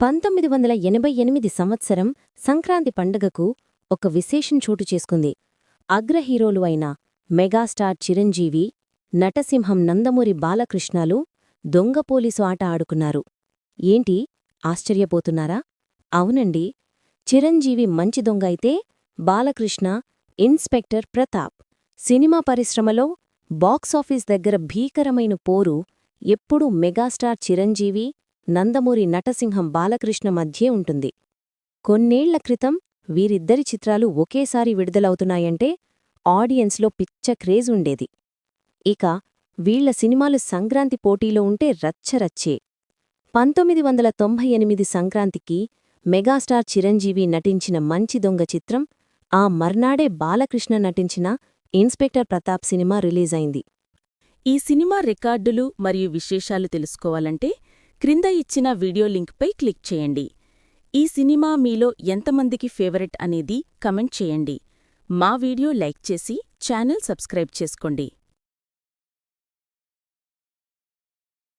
పంతొమ్మిది వందల ఎనభై ఎనిమిది సంవత్సరం సంక్రాంతి పండుగకు ఒక విశేషం చోటు చేసుకుంది. అగ్ర హీరోలు అయిన మెగాస్టార్ చిరంజీవి నటసింహం నందమూరి బాలకృష్ణాలు దొంగ పోలీసు ఆట ఆడుకున్నారు. ఏంటి? ఆశ్చర్యపోతున్నారా? అవునండి. చిరంజీవి మంచి దొంగ అయితే బాలకృష్ణ ఇన్స్పెక్టర్ ప్రతాప్ సినిమా పరిశ్రమలో బాక్సాఫీస్ దగ్గర భీకరమైన పోరు ఎప్పుడూ మెగాస్టార్ చిరంజీవి నందమూరి నటసింహం బాలకృష్ణ మధ్యే ఉంటుంది. కొన్నేళ్ళ క్రితం వీరిద్దరి చిత్రాలు ఒకేసారి విడుదలవుతున్నాయంటే ఆడియన్స్లో పిచ్చ క్రేజ్ ఉండేది. ఇక వీళ్ళ సినిమాలు సంక్రాంతి పోటీలో ఉంటే రచ్చరచ్చే. పంతొమ్మిది వందల తొంభై ఎనిమిది సంక్రాంతికి మెగాస్టార్ చిరంజీవి నటించిన మంచి దొంగ చిత్రం ఆ మర్నాడే బాలకృష్ణ నటించిన ఇన్స్పెక్టర్ ప్రతాప్ సినిమా రిలీజైంది. ఈ సినిమా రికార్డులు మరియు విశేషాలు తెలుసుకోవాలంటే క్రింద ఇచ్చిన వీడియో లింక్పై క్లిక్ చేయండి. ఈ సినిమా మీలో ఎంతమందికి ఫేవరెట్ అనేది కమెంట్ చేయండి. మా వీడియో లైక్ చేసి ఛానల్ సబ్స్క్రైబ్ చేసుకోండి.